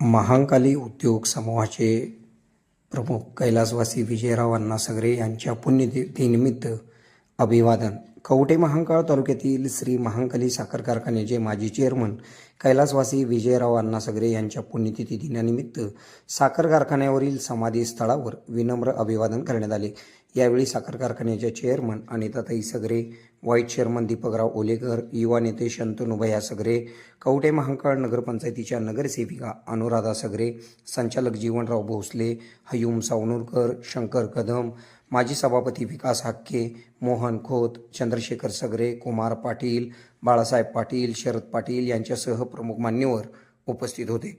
महांकाली उद्योग समूहाचे प्रमुख कैलासवासी विजयराव अण्णा सगरे यांच्या पुण्यतिनिमित्त अभिवादन. कवठे महांकाळ तालुक्यातील श्री महांकाली साखर कारखान्याचे माजी चेअरमन कैलासवासी विजयराव अण्णा सगरे यांच्या पुण्यतिथी दिनानिमित्त साखर कारखान्यावरील समाधी स्थळावर विनम्र अभिवादन करण्यात आले. यावेळी साखर कारखान्याच्या चेअरमन अनिताताई सगरे व्हाईस चेअरमन दीपकराव ओलेकर युवा नेते शंतनुभया सगरे कवटे महांकाळ नगरपंचायतीच्या नगरसेविका अनुराधा सगरे संचालक जीवनराव भोसले हयूम सावनूरकर शंकर कदम माजी सभापती विकास हाक्के मोहन खोत चंद्रशेखर सगरे कुमार पाटील बाळासाहेब पाटील शरद पाटील यांच्यासह प्रमुख मान्यवर उपस्थित होते.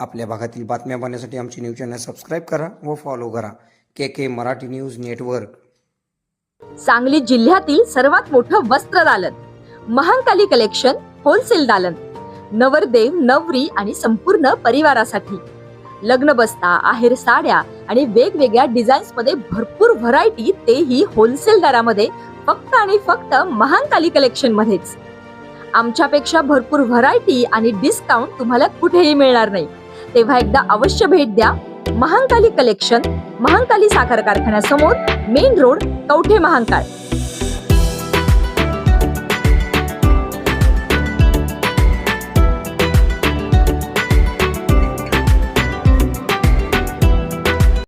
आपल्या भागातील बातम्या पाहण्यासाठी आमचे न्यूज चॅनल सबस्क्राईब करा व फॉलो करा. K K Marathi news network. Sangli जिल्ह्यातील सर्वात मोठं वस्त्र दालन महांकाली कलेक्शन होलसेल दालन नवरदेव नवरी आणि संपूर्ण परिवारासाठी. लग्न बस्ता आहेर साड्या आणि वेगवेगळ्या डिझाईन्समध्ये भरपूर व्हरायटी तेही होलसेल दरामध्ये फक्त आणि फक्त महांकाली कलेक्शन मध्येच आमच्यापेक्षा भरपूर व्हरायटी आणि डिस्काउंट तुम्हाला कुठेही मिळणार नाही. तेव्हा एकदा अवश्य भेट द्या. महांकाली कलेक्शन महांकाली साखर कारखान्यासमोर मेन रोड कवठे महांकाळ.